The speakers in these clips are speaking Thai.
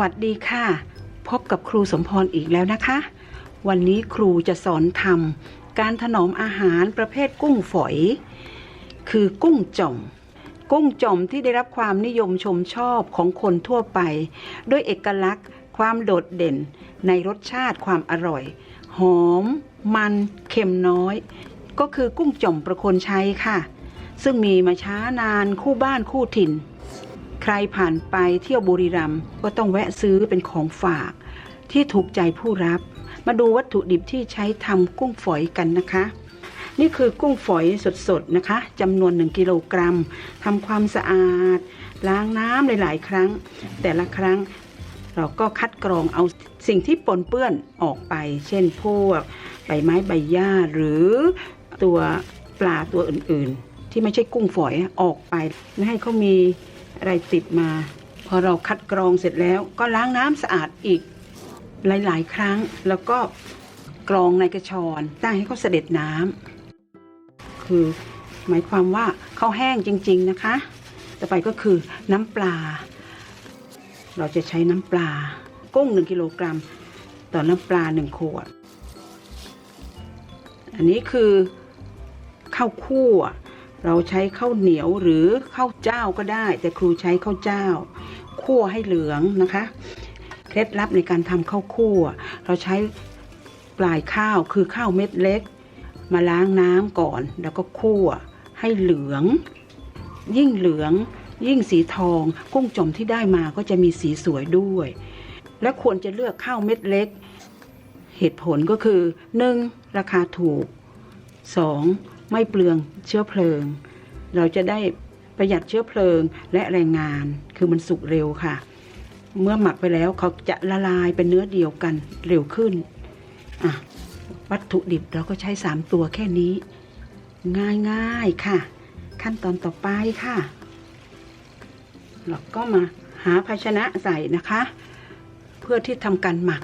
วัสดีค่ะ พบกับครูสมพรอีกแล้วนะคะ วันนี้ครูจะสอนทำการถนอมอาหารประเภทกุ้งฝอย คือกุ้งจ่อม กุ้งจ่อมที่ได้รับความนิยมชมชอบของคนทั่วไป ด้วยเอกลักษณ์ ความโดดเด่นในรสชาติความอร่อย หอม มันเค็มน้อย ก็คือกุ้งจ่อมประคนชัยค่ะ ซึ่งมีมาช้านานคู่บ้านคู่ถิ่น ใครผ่านไปเที่ยวบุรีรัมย์ก็ต้องแวะซื้อเป็นของฝากที่ถูกใจผู้รับ มาดูวัตถุดิบที่ใช้ทำกุ้งฝอยกันนะคะ นี่คือกุ้งฝอยสดๆนะคะจำนวน 1 กิโลกรัมทำความสะอาด ล้างน้ำหลายๆ ครั้ง แต่ละครั้งเราก็คัดกรองเอาสิ่งที่ปนเปื้อนออกไป เช่นพวกใบไม้ใบหญ้าหรือตัวปลาตัวอื่นๆ ที่ไม่ใช่กุ้งฝอยออกไปไม่ให้เขามี อะไรติดมา พอเราคัดกรองเสร็จแล้วก็ล้างน้ำสะอาดอีกหลาย ๆ ครั้ง แล้วก็กรองในกระชอนตั้งให้เขาเสด็จน้ำคือหมายความว่าเขาแห้งจริง ๆ นะคะ ต่อไปก็คือน้ำปลา เราจะใช้น้ำปลา กุ้ง1กิโลกรัมต่อน้ำปลา 1 ขวด อันนี้คือข้าวคั่ว เราใช้ข้าวเหนียวหรือข้าวเจ้าก็ได้ แต่ครูใช้ข้าวเจ้าคั่วให้เหลืองนะคะ เคล็ดลับในการทำข้าวคั่ว เราใช้ปลายข้าวคือข้าวเม็ดเล็ก มาล้างน้ำก่อน แล้วก็คั่วให้เหลือง ยิ่งเหลืองยิ่งสีทอง กุ้งจมที่ได้มาก็จะมีสีสวยด้วย และควรจะเลือกข้าวเม็ดเล็ก เหตุผลก็คือ 1. ราคาถูก 2. ไม่เปลืองเชื้อเพลิง เราจะได้ประหยัดเชื้อเพลิงและแรงงาน คือมันสุกเร็วค่ะ เมื่อหมักไปแล้วเขาจะละลายเป็นเนื้อเดียวกันเร็วขึ้นอะวัตถุดิบเราก็ใช้ 3 ตัวแค่นี้ ง่ายๆค่ะ ขั้นตอนต่อไปค่ะ เราก็มาหาภาชนะใส่นะคะ เพื่อที่ทำการหมัก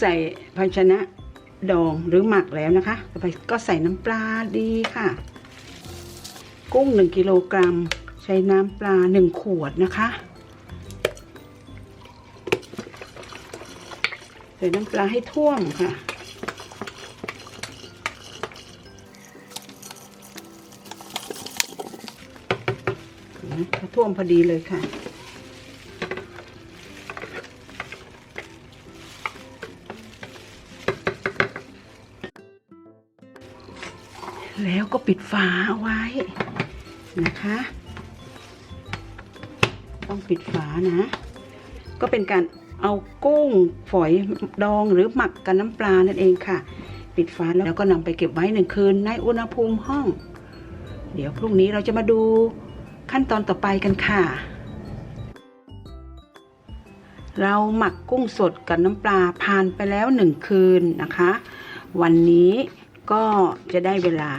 ใส่ภาชนะดองหรือหมักแล้วนะคะต่อไปก็ใส่น้ำปลาดีค่ะ กุ้ง 1 กิโลกรัม ใช้น้ำปลา 1 ขวดนะคะ ใส่น้ำปลาให้ท่วมค่ะท่วมพอดีเลยค่ะ แล้วก็ปิดฝาเอาไว้นะคะ ต้องปิดฝานะ ก็เป็นการเอากุ้งฝอยดองหรือหมักกับน้ำปลานั่นเองค่ะ ปิดฝาแล้วก็นำไปเก็บไว้หนึ่งคืนในอุณหภูมิห้อง เดี๋ยวพรุ่งนี้เราจะมาดูขั้นตอนต่อไปกันค่ะ เราหมักกุ้งสดกับน้ำปลาผ่านไปแล้วหนึ่งคืนนะคะ วันนี้ ก็จะได้เวลา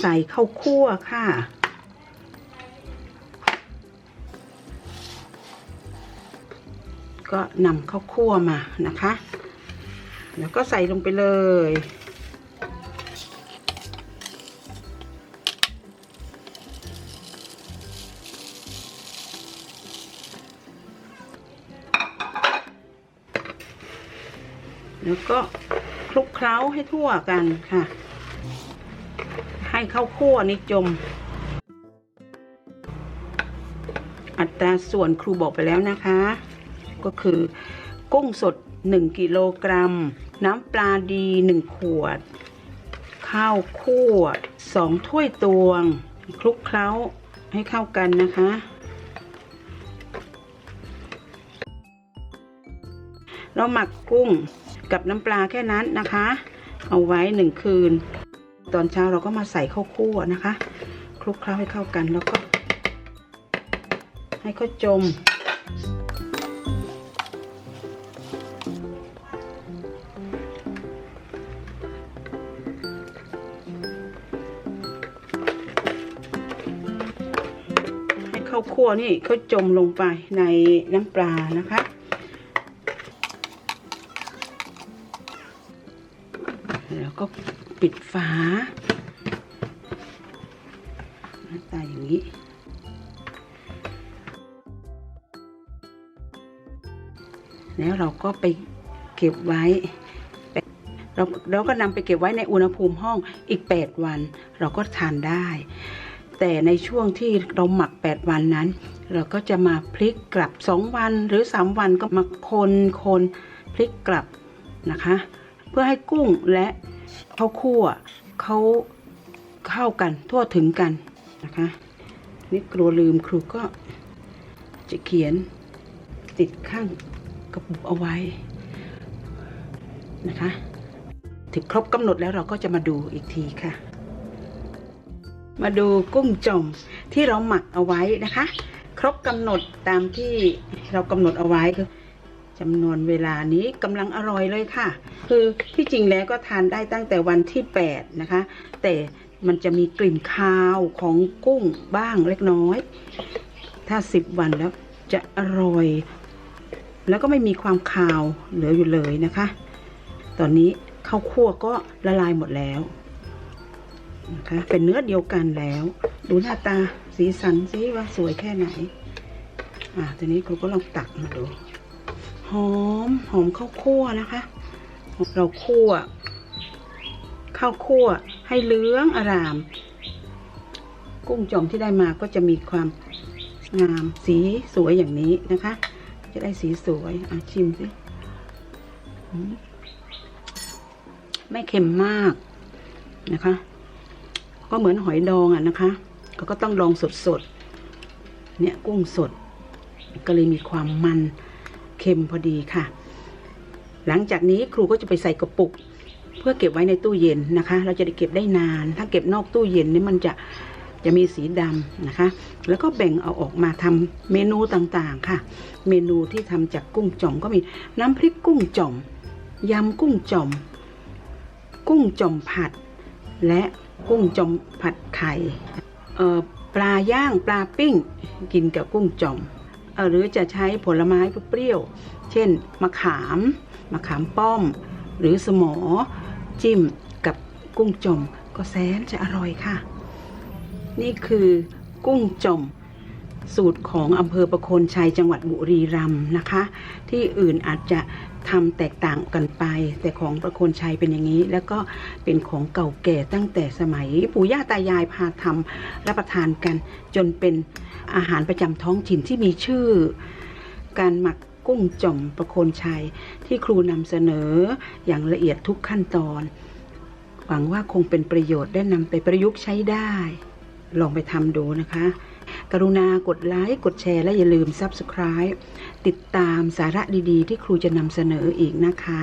ใส่ข้าวคั่วค่ะ ก็นำข้าวคั่วมานะคะ แล้วก็ใส่ลงไปเลยแล้วก็ ลุกเคล้าให้ทั่วกันค่ะ ให้ข้าวคั่วนี่จม อัตราส่วนครูบอกไปแล้วนะคะ ก็คือกุ้งสด 1 กิโลกรัม น้ำปลาดี 1 ขวด ข้าวคั่ว 2 ถ้วยตวง คลุกเคล้าให้เข้ากันนะคะเราหมักกุ้ง กับน้ำปลาแค่นั้นนะคะ เอาไว้หนึ่งคืน ตอนเช้าเราก็มาใส่ข้าวคั่วนะคะ คลุกเคล้าให้เข้ากันแล้วก็ ให้ข้าจม ให้ข้าวคั่วนี่ข้าจมลงไปในน้ำปลานะคะ ก็ปิดฝาหน้าตาอย่างนี้ แล้วเราก็ไปเก็บไว้ เราเราก็นำไปเก็บไว้ในอุณหภูมิห้องอีก 8 วัน เราก็ทานได้ แต่ในช่วงที่เราหมัก 8 วันนั้น เราก็จะมาพลิกกลับ 2 วันหรือ 3 วันก็มาคนคนพลิกกลับนะคะ เพื่อให้กุ้งและ ข้าวคั่วเขาเข้ากันทั่วถึงกันนะคะนี่กลัวลืมครูก็จะเขียนติดข้างกระปุกเอาไว้นะคะถึงครบกำหนดแล้วเราก็จะมาดูอีกทีค่ะ มาดูกุ้งจมที่เราหมักเอาไว้นะคะ ครบกำหนดตามที่เรากำหนดเอาไว้คือ จำนวนเวลานี้กำลังอร่อยเลยค่ะ คือที่จริงแล้วก็ทานได้ตั้งแต่วันที่ 8 นะคะ แต่มันจะมีกลิ่นคาวของกุ้งบ้างเล็กน้อย ถ้า 10 วันแล้วจะอร่อย แล้วก็ไม่มีความคาวเหลืออยู่เลยนะคะ ตอนนี้ข้าวคั่วก็ละลายหมดแล้วนะคะเป็นเนื้อเดียวกันแล้ว ดูหน้าตาสีสันสิว่าสวยแค่ไหน อ่าทีนี้ครูก็ลองตักมาดู หอมหอมข้าวคั่วนะคะ เราคั่วข้าวคั่วให้เหลืองอาราม กุ้งจอมที่ได้มาก็จะมีความงามสีสวยอย่างนี้นะคะ จะได้สีสวยอะชิมสิไม่เค็มมากนะคะ ก็เหมือนหอยดองอะนะคะก็ก็ต้องดองสดๆเนี่ยกุ้งสดก็เลยมีความมัน ค็มพอดีค่ะ หลังจากนี้ครูก็จะไปใส่กระปุก เพื่อเก็บไว้ในตู้เย็นนะคะ เราจะได้เก็บได้นาน ถ้าเก็บนอกตู้เย็นนี่มันจะจะมีสีดำนะคะ แล้วก็แบ่งเอาออกมาทำเมนูต่างๆค่ะ เมนูที่ทำจากกุ้งจ่อมก็มีน้ำพริกกุ้งจ่อมยำกุ้งจ่อม กุ้งจ่อมผัด และกุ้งจ่อมผัดไข่ปลาย่างปลาปิ้ง กินกับกุ้งจ่อม หรือจะใช้ผลไม้เปรี้ยว เช่น มะขาม มะขามป้อม หรือสมอ จิ้มกับกุ้งจมก็แสนจะอร่อยค่ะ นี่คือกุ้งจมสูตรของอำเภอประโคนชัยจังหวัดบุรีรัมย์นะคะ ที่อื่นอาจจะ ทำแตกต่างกันไป แต่ของประโคนชัยเป็นอย่างนี้ แล้วก็เป็นของเก่าแก่ตั้งแต่สมัยปู่ย่าตายายพาทำรับประทานกัน จนเป็นอาหารประจำท้องถิ่นที่มีชื่อ การหมักกุ้งจ่อมประโคนชัย ที่ครูนำเสนออย่างละเอียดทุกขั้นตอน หวังว่าคงเป็นประโยชน์ได้นำไปประยุกต์ใช้ได้ ลองไปทำดูนะคะ กรุณากดไลค์กดแชร์และอย่าลืม Subscribe ติดตามสาระดีๆ ที่ครูจะนำเสนออีกนะคะ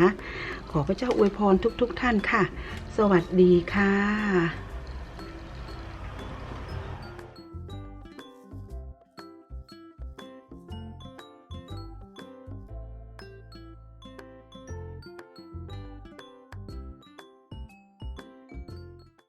ขอพระเจ้าอวยพรทุกๆทท่านค่ะ สวัสดีค่ะ